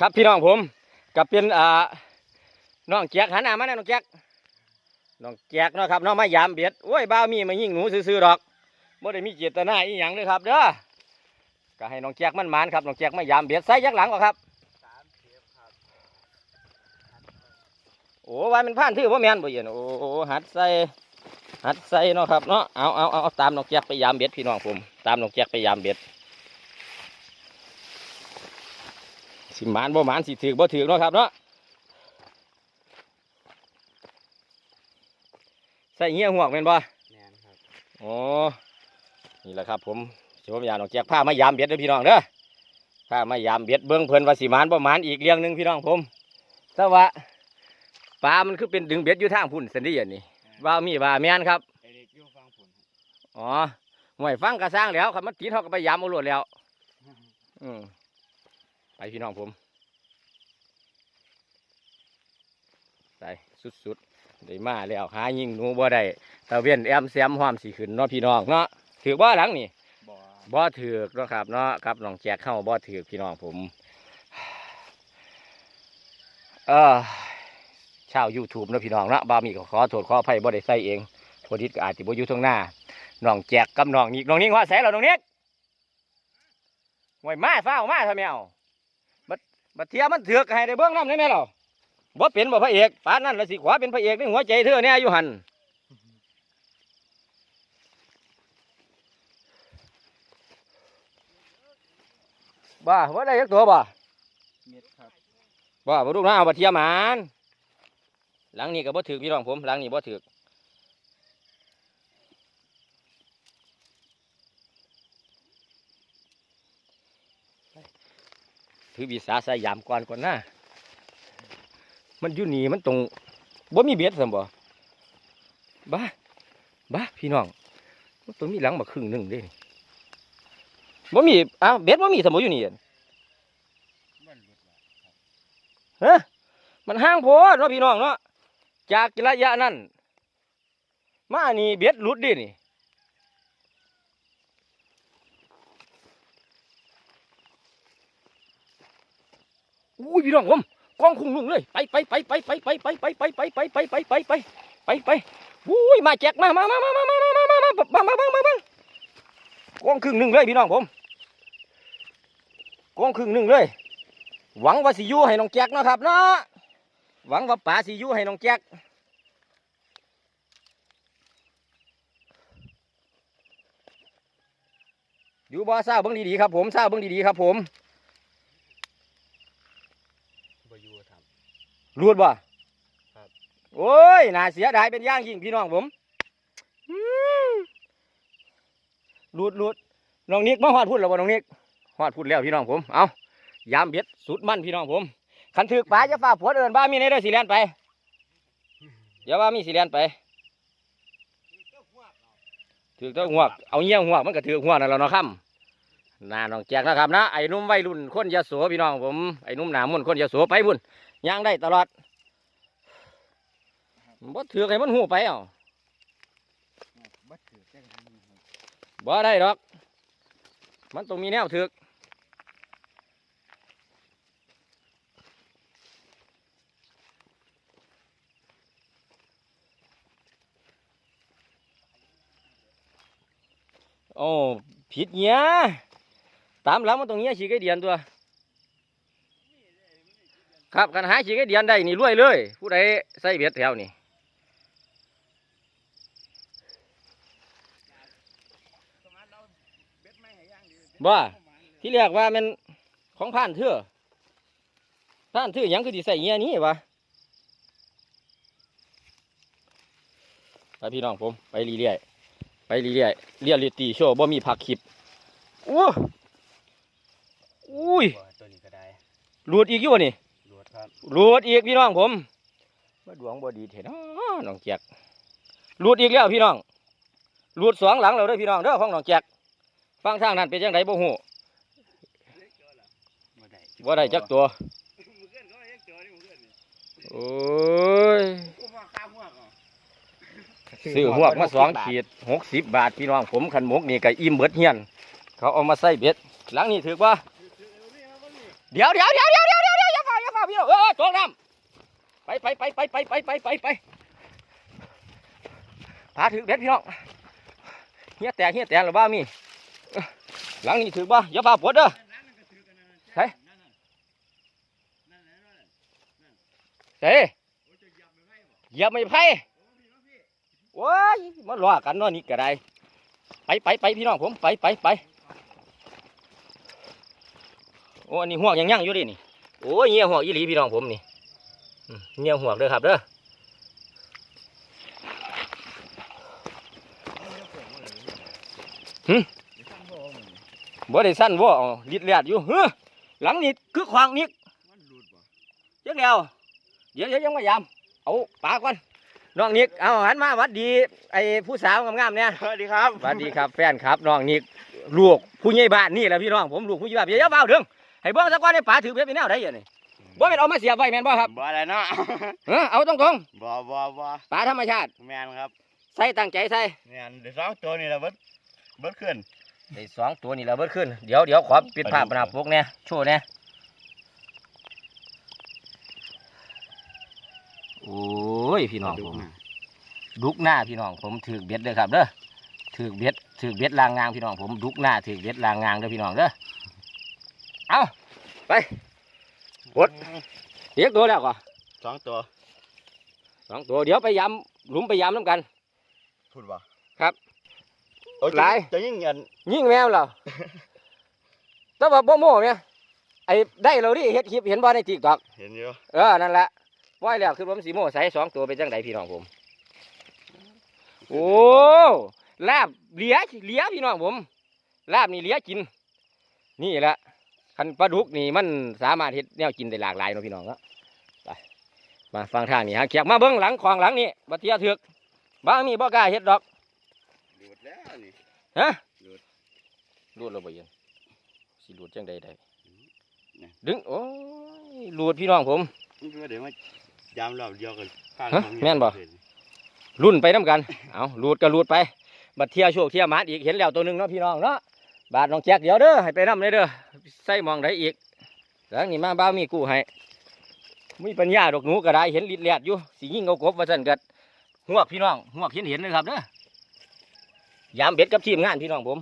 ครับพี่น้องผมกับเป็นอ่าน้องแจกหันหน้ามาหน่น้องแจกน้องแจกเนาะครับน้องมายามเบียดโอ้ยบ้ามีมายิงหนูซื่อๆดอกบ่ได้มีเจตนาอีหยังเลยครับเด้อก็ให้น้องแจกมันหมานครับน้องแจกมายามเบียดใส่ยักหลังก่อนครับโอ้ว่ามันผ่านที่ว่าแมนบ่เย็นโอ้โอ้หัดใส่หัดใส่เนาะครับเนาะเอาเอาเอาตามน้องแจกไปยามเบ็ดพี่น้องผม ตามน้องแจกไปยามเบ็ด สิหมานบ่หมานสิถือบ่ถือเนาะครับเนาะใส่เงี้ยหวกแม่นบ่แมนครับโอ้นี่แหละครับผมสิผมอยากน้องแจกผ้ามายามเบ็ดเด้อพี่น้องเด้อผ้ามายามเบ็ดเบิ่งเพิ่นว่าสิหมานบ่หมานอีกเรื่องหนึงพี่น้องผมแต่ว่าปลา มันคือเป็นดึงเบ็ดอยู่ทางพุ่นสันดีอันนี้ว่ามีว่าแม่นครับไอเด็กอยู่ฟังผลครับอ๋อห่วยฟังกระสร้างแล้วครับมันติดเขาก็ไปยามเอาโลดแล้ว อืม ไปพี่น้องผมไปสุดๆได้มาแล้วหายิงหนูบ่ได้ตะเวียนแอมแซมหอมสีขึ้นเนาะพี่น้องเนาะถือบ่หลังนี่บ่อบ่ถือกเนาะครับเนาะครับน้องแจกเข้าบ่ถือกพี่น้องผมเออชาว YouTube เนาะพี่น้องเนาะบ่ามีก็ขอโทษขออภัยบ่ได้ใส่เองโพดิตก็อาจสิบ่อยู่ตรงหน้าน้องแจกกับน้องนิกน้องนิกว่าแสแล้วน้องนิกห่วยมาฟ้าวมาทำไมเอา บัดบัดเทียมันถือกให้ได้เบิ่งนำได้ไหมล่ะบ่เป็นบ่พระเอกปานนั้นละสิขวาเป็นพระเอกในหัวใจเธอเนี่ยอยู่หั่นบ้าว่าได้ยักตัวบ่เม็ดครับบ่บ่ลูกนะเอาบัดเทียหมานหลังนี้ก็บ่ถือพี่น้องผมหลังนี้บ่ถือ ถือวีสาสยามก่อนก่อนนะมันอยู่นี่มันตรงบ่มีเบ็ดซั่นบ่บ้าบ้าพี่น้องมันต้องมีหลังมาครึ่งหนึ่งด้บ่มีอ้าวเบ็ดบ่มีซั่นบ่อยู่นี่มันหลุดละฮะมันห้างโพดเนาะพี่น้องเนาะจากระยะนั้นมานี่เบ็ดหลุดดินี่ อุ้ยพี่น้องผมกองคุ้งลุงเลยไปไปไปไปไปไปไปไปไปไปไปไปไปไปไปไปไปอุ้ยมาแจกมามามามามามามามามามามามามามากองครึ่งหนึ่งเลยพี่น้องผมกองครึ่งหนึ่งเลย หวังว่าสิยูให้น้องแจ็คเนะครับเนาะหวังว่าป๋าสิยูให้น้องแจ็คอยู่บ่ทราเบิ่งดีๆครับผมทราเบิ่งดีๆครับผม บ่อยู่ครับ รูดบ่ครับโอ้ยน่าเสียดายเป็นอย่างยิ่งพี่น้องผมอืมรูดรูดน้องนิกมาฮอดพูดแล้วบ่น้องนิกฮอดพูดแล้วพี่น้องผม เอายามเบ็ดสุดมันพี่น้องผมคันถึกป๋าจะฝ่าผัวเดินบ้ามีในเด้อสิเลียนไปอย่าว่ามีสิเลียนไปถือเจ้าหัวกเอาเงี้ยหัวกมันก็ถือหัวกนั่นแหละเนาะครับนาน้องแจกนะครับนะไอ้หนุ่มวัยรุ่นคนยะโสพี่น้องผมไอ้หนุ่มหนามุ่นคนยะโสไปบุญ ย่างได้ตลอดบ่ถือให้มันหูไปเอ้าบัดถือแจ้งบบ่ได้ดอก มันต้องมีแนวถือกโอ้ผิดเนี้ยตามหลังมันตรงเนี้ยฉีกไอเดียนตัว ครับกันหาฉีกไอเดียนได้นี่รวยเลย ผู้ใดใส่เบ็ดแถวนี่บ่ที่เรียกว่ามันของผ่านเถื่อผ่านเถื่อหยังคือที่ใส่เงี้ยนี้วะไปพี่น้องผมไปเรื่อยๆไปเรื่อยๆเรียลลิตี้โชว์บ่มีผักคลิปอู้อุ้ยบ่ตัวนี้ก็ได้หลุดอีกอยู่นี่หลุดค รับหลุดอีกพี่น้องผมมาดวงบอดีเถอะเนาะน้องแจกหลุดอีกแล้วพี่น้องหลุดสองหลังแล้วด้อพี่น้องเด้อของน้องแจกฟังทางนั้นเป็นยังไงบ่ฮู้บ่ได้บ่ได้จักตัวมือเกินก็ยังเจอนี่มือเกินนี่โอ้ยกูมาข้าวหัวก่อนซื้อหวกมาสองขีดหกสิบบาทพี่น้องผมขันหมกนี่ก็อิ่มเบิดเฮียน เขาเอามาใส่เบ็ดหลังนี้ถือว่าเดี๋ยวเดี๋ยวเดี๋ยวเดี๋ยวเดี๋ยว เดี๋ยวเดี๋ยวพี่น้องเออตกน้ำไปไปไปไปไปไปไปไปไปพาถือเบ็ดพี่น้องเฮียแตกเฮียแตกหรือบ้ามีหลังนี้ถือบ้าอย่าพาปวดเด้อใช่เฮ้ยเหยียบไม่ไพ่ว้ายมาล้อกันนาะนี่ก็ได้ไปไปไปพี่น้องผมไปไปไปโอ้อันนี้ห่วงยังยังอยู่ดินี่ โอ้ยเงี้ยห่วงอีหลีพี่น้องผมนี่อืมเงี้ยห่วงเด้อครับเด้อบ่ได้สั้นบ่เอาลิดเลียดอยู่เฮ้อหลังนี่คือขวางนี่เจ๊กแล้วเดี๋ยวเดี๋ยวยังมายามเอาปลาก่อนน้องนิกเอาหันมาหวัดดีไอ้ผู้สาวงามๆเนี่ยสวัสดีครับสวัสดีครับแฟนครับน้องนิกลูกผู้ใหญ่บ้านนี่แหละพี่น้องผมลูกผู้ใหญ่บ้านอย่าเฝ้าเด้ง ให้เบิ่งสักวันให้ป๋าถือเพชรไปแนวใดอย่างนี้บ่เป็นเอามาเสียบไว้แม่นบ่ครับบ่อะไรเนาะเออเอาตรงบ่บ่บ่ๆป๋าธรรมชาติแมนครับใส่ตั้งใจใส่แมนเดี๋ยวสองตัวนี่แหละเบิดเบิดขึ้นได้สองตัวนี่เราเบิดขึ้นเดี๋ยวเดี๋ยวขอปิดภาพหน้าปกเนี่ยโชว์เนี่ยโอ้ยพี่น้องผมดุกหน้าพี่น้องผมถือเบ็ดเลยครับเด้อถือเบ็ดถือเบ็ดลางงางพี่น้องผมดุกหน้าถือเบ็ดลางงางเด้อพี่น้องเด้อ เอาไปกดเรียกตัวแล้วก็สองตัวสองตัวเดี๋ยวไปยำหลุมไปยำน้ำกันพูดบ่ครับโอ้ยหลายจะยิ่งเงินยิงแมวเราแต่ว่าบ่โม่เนี่ยไอ้ได้เราดิเฮ็ดคลิปเห็นบ่ในติ๊กต็อกเห็นอยู่เออนั่นแหละปล่อยแล้วคือผมสีโม่ใส่สองตัวเป็นจังไดพี่น้องผมโอ้ลาบเหลียเหลียพี่น้องผมลาบนี่เหลียกิน นี่แหละ คันปลาดุกนี่มันสามารถเฮ็ดแนวกินได้หลากหลายเนาะพี่น้องเนาะไปมาฟังทางนี่ฮะเกียกมาเบิ้งหลังของหลังนี่บัเทียเถือกบ้างมีบ่กล้าเฮ็ดดอกหลุดแล้วนี่ฮะหลุดรูดเราบ่เย็นสิรูดจังใดได้เนี่ยดึงโอ้ยรูดพี่น้องผมมันก็เดี๋ยวมายามรอบเดียวกันข้างฮะของแม่นบ่รุ่นไปน้ำกัน เอารูดก็รูดไป บัดเทียโชคเทียหมาดอีกเห็นแล้วตัวหนึ่งเนาะพี่น้องเนาะ บาทน้องแจ็คเดี๋ยวเด้อให้ไปน้ำเลยเด้อใส่หมองได้อีกแล้วนี่มาบ้ามีกู้ให้มีปัญญาดอกหนูก็ได้เห็นลิดแลดอยู่สียิ่งเอากบว่าสั่นกัดหัวกพี่น้องหัวกเห็นเห็นเลยครับเด้อยามเบ็ดกับทีมงานพี่น้องผม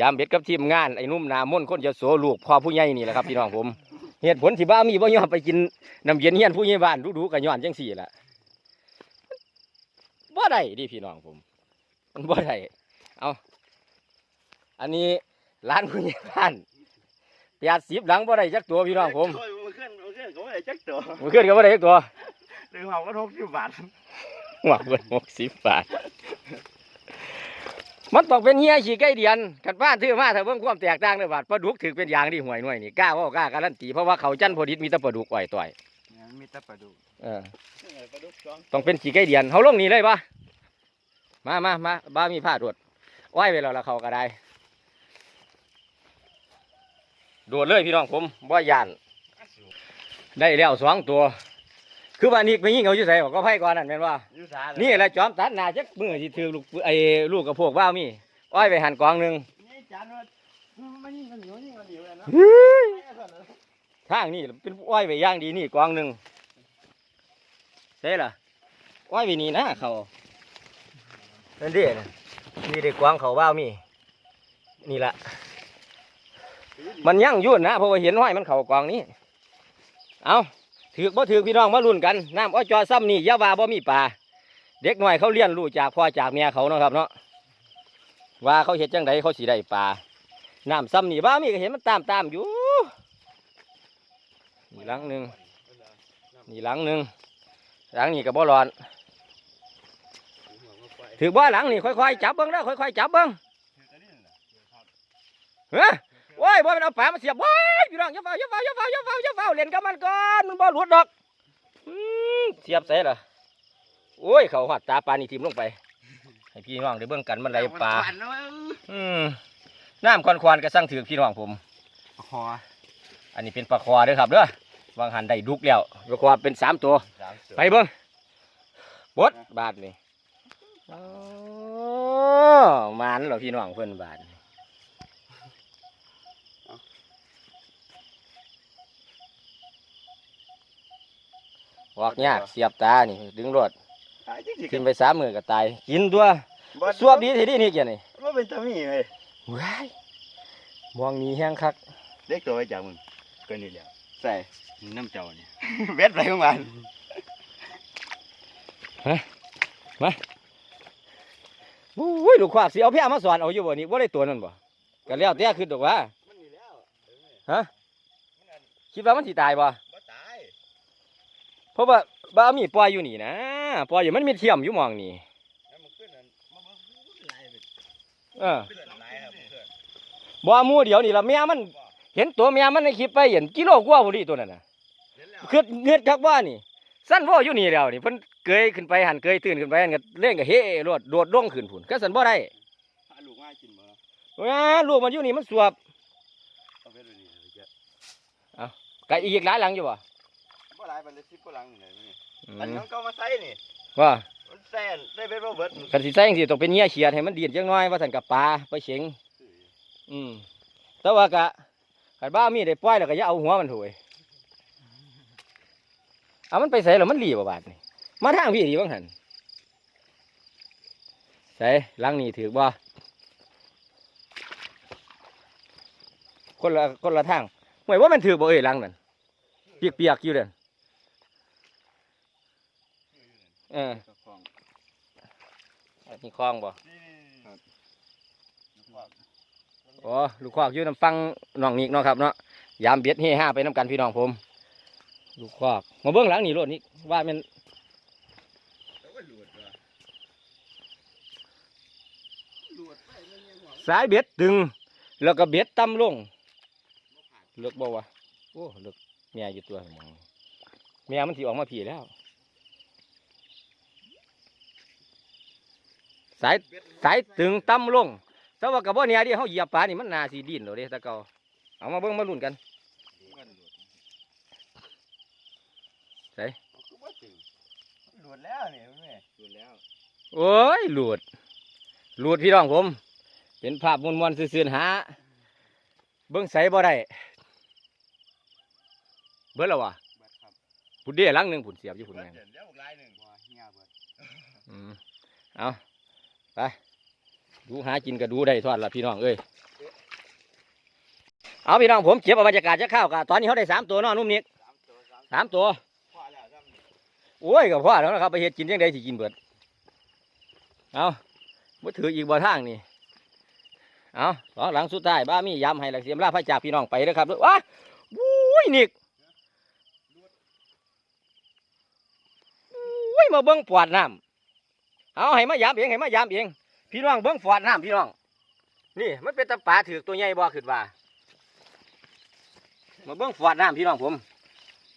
ยามเบ็ดกับทีมงานไอ้นุ่มนามนคนจะโสลูกพ่อผู้ใหญ่นี่แหละครับพี่น้องผมเหตุผลที่บ้ามีบ่ยอมไปกินน้ำเย็นเฮียนผู้ใหญ่บ้านดูๆกับย้อนจังสี่แหละบ่ได้ดิพี่น้องผมมันบ่ได้เอา อันนี้ร้านผู้ใหญ่บ้านแปดสิบหลังบ่ได้จักตัวพี่น้องผมโอ้ยมันขึ้นมันขึ้นก็ไม่ได้จักตัวมันขึ้นก็บ่ได้จักตัวหนึ่งเขาก็ทกสิบบาทหวังเงินหกสิบบาท มันต้องเป็นเฮียขี่ไก่เดียนกันบ้านถือมาถ้าเบิ่งความแตกต่างเลยบาทปลาดุกถือเป็นอย่างที่ห่วยหน่วยนี่กล้าเว่ากล้าการันตีเพราะว่าเขาจันทร์พอดิษมีแต่ปลาดุกอ่อยต่อยมีแต่ปลาดุเออปลาดุกสองต้องเป็นขี่ไก่เดียนเขาลงนี่เลยปะมามามาบ้ามีผ้าดวดอ้อยไปแล้วละเขาก็ได้ โดดเลยพี่น้องผมบ่ยานได้แล้วสองตัว คือว่านี่ไปยิงเอาอยู่ใส่บอกก็ไพ่ก่อนนั่นแม่นว่ายูสาเลยนี่แหละจอมตัดหนาจักมือที่ถือลูกปืนไอ้ลูกกับพวกว่าวมีอ้อยไปหันกองหนึ่งนี่จานว่ามันยิ่งกันเหนียวยิ่งกันเหนียวเลยเนาะทางนี่เป็นอ้อยไปย่างดีนี่กองหนึ่งใช่ล่ะอ้อยไปนี่นะเขานั่นเด้นะนี่เด็กกวางเขาว่าวมี นี่ละ มันยั่งยุ่นนะเพราะว่าเห็นห้อยมันเข่ากองนี้ เอาถือบ่ถือพี่น้องมาลุ้นกันน้ำอ้อจอซ้ำนี่ยาว่าบ่มีปลาเด็กหน่อยเขาเลี้ยนรู้จากพ่อจากเมียเขาเนาะครับเนาะว่าเขาเห็ดจังไดเขาสีได้ปลาน้ำซ้ำนี่บ้ามีก็เห็นมันตามตามอยู่นี่หลังหนึ่งนี่หลังหนึ่งหลังนี่ก็บ่ร้อนถือบ่หลังนี่ค่อยๆจับเบิ้งแล้วค่อยๆจับเบิ้งเฮ้ย โอ้ยบ่เป็นเอาปลามาเสียบโอ้ยพี่น้องอย่าเฝ้าอย่าเฝ้าอย่าเฝ้าอย่าเฝ้าอย่าเฝ้าเล่นกับมันก่อนมันบ่หลุดดอกอืมเสียบใส่ละโอ้ยเขาหัดตาปลานี่ทิ่มลงไปให้พี่น้องได้เบิ่งกันมันไหลปลาอืมน้ำควันๆก็สั่งถือพี่น้องผมคออันนี้เป็นปลาคอเด้อครับเด้อวางหันได้ดุกแล้วปลาคอเป็นสามตัวสามตัวไปเบิ้งบดบาทนี่โอ้มานเหรอพี่น้องเพื่อนบาทนี่ ออกยากเสียบตานี่ ดึงรถตายจริงกินไปสามมือก็ตาย กินตัวๆบ่สวบดีทีนี้นี่แกนี่บ่เป็นตามีเว้ยว้ายมองนี้แห้งคักเด็กตัวไว้จากมึงเกินนี่แล้วใส่ น้ำเจ้านี่เบ็ดไปของมันอุ้ยลูกควากสิเอาพี่มาสอนเอาอยู่บ่นี่บ่ได้ตัวนั่นบ่ก็แล้วแต่คือดอกว่า มันนี่แล้วฮะ คิดว่ามันสิตายบ่บ่ตาย เพราะว่าบ่มีปล่อยอยู่นี่นะปล่อยอยู่มันมีเทียมอยู่หมองนี่แล้วมันขึ้นนั่นมันมันหลายเลยเออขึ้นหลายครับเพื่อนบ่หมู่เดียวนี่ล่ะแม่มัน เห็นตัวแม่มันในคลิปไปเห็นกิโลกว่าบ่ดีตัวนั้นน่ะเห็นแล้วคือเงือดคักว่านี่สั้นว่าอยู่นี่แล้วนี่เพิ่นเกยขึ้นไปหันเกยตื่นขึ้นไปหันก็เล่นก็เฮ้โลดโดดลงขึ้นพุ่นก็สันบ่ได้พาลูกมากินมื้อว้าลูกมันอยู่นี่มันสวบเอาเบ็ดไว้นี่เลยเจ้าก็อีกหลายหลังอยู่บ่บ่ หลายปานใด10กว่าหลังนี่แหละนี่อือันมนี้เขามาใส่นี่ว่ามันแซ่นได้เบ็ดบ่เบิดคันสิใส่จังซี่ต้องเป็นเหี้ยเขียดให้มันดีดจังน้อยว่าซั่นกับปลาไปเฉียงอืมแต่ว่าก็คันบ้ามีได้ปล่อยแล้วก็อย่าเอาหัวมันโถยเอามันไปใส่แล้วมันหลีบ่บาดนี่มาทางพี่ดีบ้างหั่นใส่หลังนี่ถือบ่คนละคนละทางห่วยว่ามันถือบ่เอ้ยหลังนั่นเปียกๆอยู่เด้อ เออเจ้าของอันนี้คลองบ่นี่ครับลูกว่าอ๋อลูกคอกอยู่น้ำฟังน้องนิกเนาะครับเนาะยามเบ็ดเฮห้าไปน้ำกันพี่น้องผม ลูกคอกมาเบื้องหลังนี่รถนี่ว่ามันแต่ว่าหลุดว่ะหลุดไปมันยังหัวสายเบ็ดดึง แล้วก็เบ็ดต่ำลงเลือกบ่วะโอ้เลือกเมียอยู่ตัวหมองเมียมันถีออกมาผีแล้ว สายสายตึงต่ำลงแต่ว่ากับว่าเนี่ยที่เขาเหยียบปลานี่มันนาสีดินเลยเด้ตะเกาเอามาเบิ่งมาลุ้นกันมันหลุดใส่คือว่าถึงหลุดแล้วนี่แม่หลุดแล้วโอ้ยหลุดหลุดพี่น้องผม เป็นภาพมวนๆซื่อๆหาเบิ้งใสบ่ได้เบิดแล้ววะเบิดครับพุ่นเดียหลังหนึ่งพุ่นเสียบอยู่พุ่นเบิดแม่งเดี๋ยวเดี๋ยวลายหนึ่งว่าเฮียเบิดอืมเอา ไปดูหากินก็ดูได้ทอดละพี่น้องเอ้ยเอาพี่น้องผมเก็บเอาบรรยากาศจะเข้าวกะตอนนี้เขาได้สามตัวเนาะนุ่มนิกสามตัวสามสามตัวพอแล้วซ้ำนี่โอ้ยกับพ่อแล้วนะครับไปเฮ็ดกินยังไงสิกินเบิดเอาบ่ถืออีกบ่ทางนี่เอาสองหลังสุดท้ายบ้ามียำให้หลักเสียมลาพระจากพี่น้องไปเด้อครับเด้อว้าวุ้ยนิกวุ้ยมาเบิ้งปวดน้ำ เอาให้มายำเองให้มายำเองพี่น้องเบิ้งปวดน้ำพี่น้อง นี่มันเป็นตะปาถือกตัวใหญ่บ่ขึ้นว่ามาเบิ้งปวดน้ำพี่น้องผม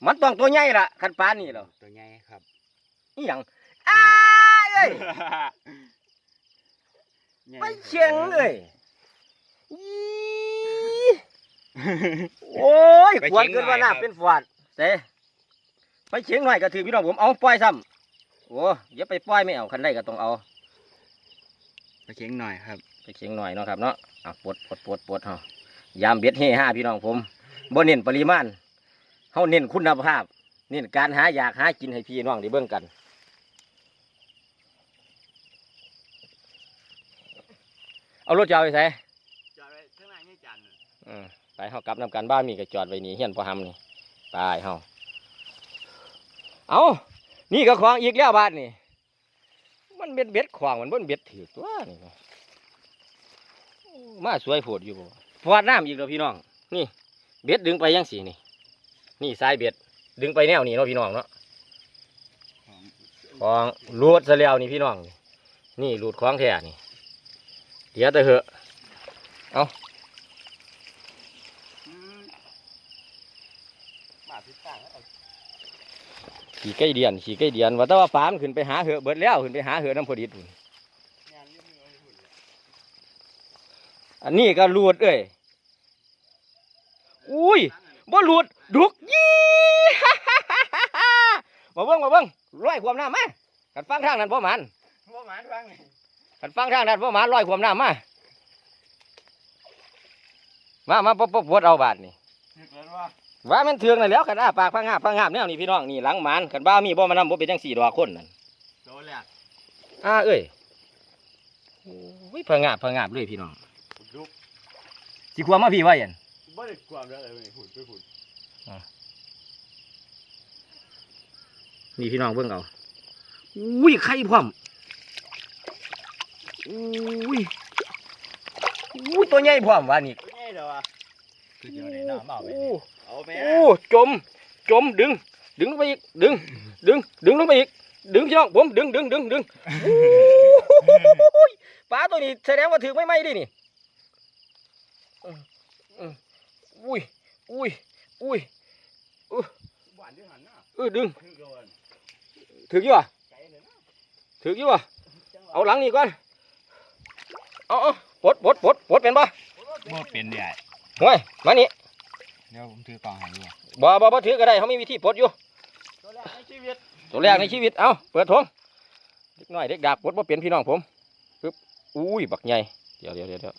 มันต้องตัวใหญ่ละคันปานนี่เหรอตัวใหญ่ครับอีหยังอ้ายเอ้ยใหญ่ไปเชียงเลยอีโอ้ยไปควเชีรยงเกินว่าหน่น้าอยครับเป็นฟวดเต้ไปเชียงหน่อยก็ถือพี่น้องผมเอาปล่อยซ้ำ โอ้อย่าไปปล่อยไม่เอาคันได้ก็ต้องเอาไปเชียงหน่อยครับไปเชียงหน่อยเนาะครับเนาะอะปวดปวดปวดปวดเฮายามเบ็ดเฮห้าพี่น้องผมบ่เน้นปริมาณเฮาเน้นคุณภาพเน้นการหาอยากหากินให้พี่น้องได้เบิ่งกันเอารถจะเอาไปใส่จอดไว้ข้างหน้านี่จันทร์น่ะอืมไปเฮากลับนำกันบ้านมีก็จอดไว้นี่เฮียนพอหำนี่ไปเฮาเอา นี่ก็ควางอีกแล้วบาทนี่มันเบ็ดเบ็ดควางมันบนเบ็ดถือตัวนี่เนาะมาสวยโผดอยู่บ่ฟอดน้ำอีกแล้วพี่น้อง นี่ เบ็ดดึงไปยังสีนี่ นี่สายเบ็ดดึงไปแนวนี้เนาะพี่น้องเนาะของของรูดซะแล้วนี่พี่น้อง นี่รูดของแท้นี่เดี๋ยวแต่เหอะเอืมมาพิษต่างแล้ว ขี่ใกล้เดียนขี่ใกล้เดียนว่าแต่ว่าฟ้ามันขึ้นไปหาเหอะเบิดแล้วขึ้นไปหาเหอะน้ำพอดีพุ่นงานเรียบร้อยหุ่นเลยอันนี้ก็รูดเอ้ยอุ้ยบ่รูดดุกยี่มาเบิ้งมาเบิ้งร้อยความน้ำมากันฟังทางนั้นพ่อมันว่าหมาฟังนี่กันฟังทางนั้นพ่อมันร้อยความน้ำมามามาปบปบปวดเอาบาทนี่นึกแล้ วว่าว่ามันเถืองน่ะแหล้วกันอ้าปากพังงาบพังงาบแนวนี่พี่น้องนี่หลังหมานกันบ้ามีบ่มานำบ่เป็นจังสี่ดอกคนนั่นโตแรกอ้าเอ้ยโอ้ยพังงาบพังงาบเลยพี่น้องลุกสิความาพี่ไว้ยันบ่ได้ความแล้วอะไรหุ่นไปหุ่นนี่พี่น้องเบิ่งเอาอุ้ยไข่พร้อมอุ้ยอุ้ยตัวใหญ่พร้อมว่านี่ง่ายเด้อวะคือเดี๋ยวได้น้ำเอาไป โอ้เอาไปโอ้จม จมดึง ดึงลงไปอีกดึง ดึง ดึงลงไปอีก ดึงพี่น้องผมดึงดึงดึงดึงโอ้ยปลาตัวนี้แสดงว่าถือไม่ไหมดินี่อืมอืมอุ้ยอุ้ยอุ้ยบ้านที่หันหน้าเออดึงคือโดนถืออยู่อะไกลเลยนะถืออยู่อะเอาหลังนี่ก่อนเอาเอาปลดปลดปลดปลดเป็นปะบ่เป็นเนี่ยห่วยมานี่ เดี๋ยวผมถือกล่องให้ดูบ่บ่บ่ถือก็ได้เขามีวิธีปลดอยู่ ตัวแรกในชีวิตตัวแรกในชีวิต เอาเปิดทงเด็กน้อยเด็กดาบปลดว่าเปลี่ยนพี่น้องผมปึ๊บอุ้ย บักใหญ่เดี๋ยวเดี๋ยวเดี๋ยวเดี๋ยว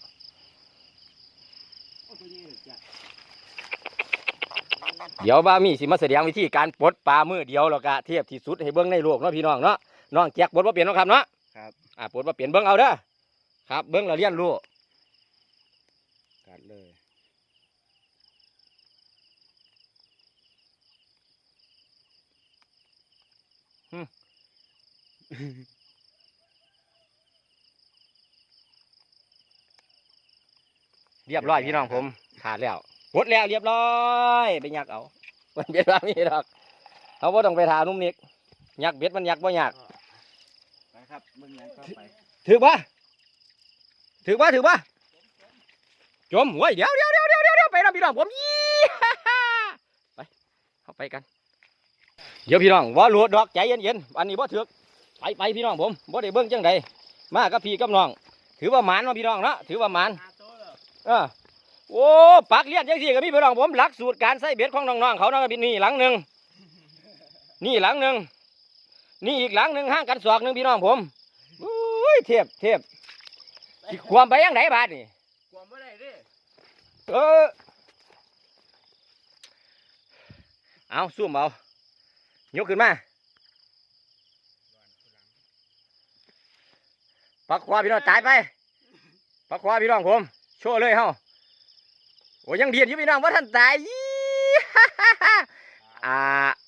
เดี๋ยวบ้ามีสิมาแสดงวิธีการปลดปลามือเดียวแล้วก็เทียบที่สุดให้เบิ้งในโลกเนาะพี่น้องเนาะน้องแจ็คปลดว่าเปลี่ยนเนาะครับเนาะครับอ่าปลดว่าเปลี่ยนเบิ้งเอาเด้อครับ เบิ้งเราเรียนรู้กัดเลย เรียบร้อยพี่น้องผมขาดแล้วปลดแล้วเรียบร้อยไปยักเอามันเบ็ดว่ามีดอกเขาบ่ต้องไปถามนุ่มนิกยักเบ็ดมันยักบ่ยักไปครับมึงยังก็ไปถือปะถือปะถือปะจมเว้ยเดี๋ยวเดี๋ยวเดี๋ยวเดี๋ยวเดี๋ยวไปนะพี่น้องผมยี่ฮ่าฮ่าไปเข้าไปกัน เดี๋ยวพี่น้องว่าหลวดดอกใจเย็นๆอันนี้บ่ถือกไปไปพี่น้องผมบ่ได้เบิ่งจังใดมากับพี่กับน้อง ถือว่าหมานเนาะพี่น้องเนาะถือว่าหมานหาโตแล้วเออโอ้ปักเลียนจังสี่กับพี่พี่น้องผมหลักสูตรการใส่เบ็ดของน้องๆเขานะพี่นี่หลังหนึ่งนี่หลังหนึ่งนี่อีกหลังหนึ่งห่างกันศอกหนึ่งพี่น้องผมอุ้ยเทียบเทียบสิความไปยังไหนบาดนี่กวมบ่ได้เดิเออเอาซุ่มเอา ยกขึ้นมาปักขวาพี่น้องตายไปปักขวาพี่น้องผมโชว์เลยเฮาโอ้ยังเดียดอยู่พี่น้องว่าท่านตายยี่ฮ่าฮ่าฮ่าอ่า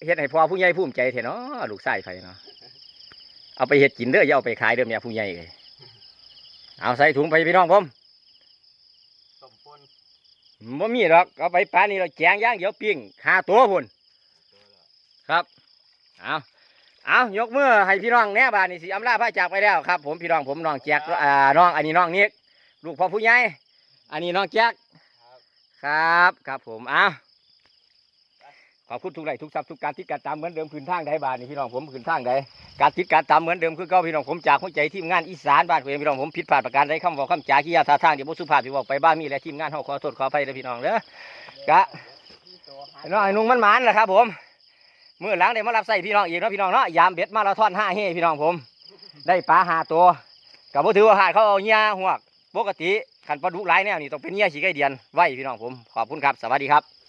เฮ็ดให้พ่อผู้ใหญ่ภูมิใจเถอะเนาะลูกชายไฟเนาะเอาไปเฮ็ดกินเด้ออย่าเอาไปขายเด้อเมียผู้ใหญ่เลยเอาใส่ถุงไปพี่น้องผมต้มปนบ่มีหรอกเอาไปปลานี่เราแจงอย่างเดียวปิ้งหาตัวพุ่นครับ เอาเอายกมือให้พี่น้องแน่บานนี่สิอำลาพระจากไปแล้วครับ ผมพี่น้องผมน้องแจกอ่าน้องอันนี้น้องนิกลูกพ่อผู้ใหญ่อันนี้น้องแจกครับครับผมเอาขอบคุณทุกไลค์ทุกซับทุกการติดการตามเหมือนเดิมคืนทางใดบานนี่พี่น้องผมคืนทางใดการติดการตามเหมือนเดิมคือเก่าพี่น้องผมจากหัวใจทีมงานอีสานบ้านเพื่อนพี่น้องผมผิดพลาดประการใดคำบอกคำจาขี้ยาท่าทางเดี๋ยวบุสุภาพที่บอกไปบ้านมีและทีมงานเฮาขอโทษขออภัยเด้อพี่น้องเด้อกะไอ้น้องไอ้นุ่งมันหมานแหละครับผม มือหลังได้มารับใส่พี่น้องอีกเนาะพี่น้องเนาะยามเบ็ดมาราธอนห้าเฮพี่น้องผม ได้ปลาหาตัวกับพวกถือว่าหาดเขาเอาเงี้ยหวปกติขันปลาดุร้ายแนวนี่ต้องเป็นเงี้ยฉีกไก่เดียนไว้พี่น้องผมขอบคุณครับสวัสดีครับ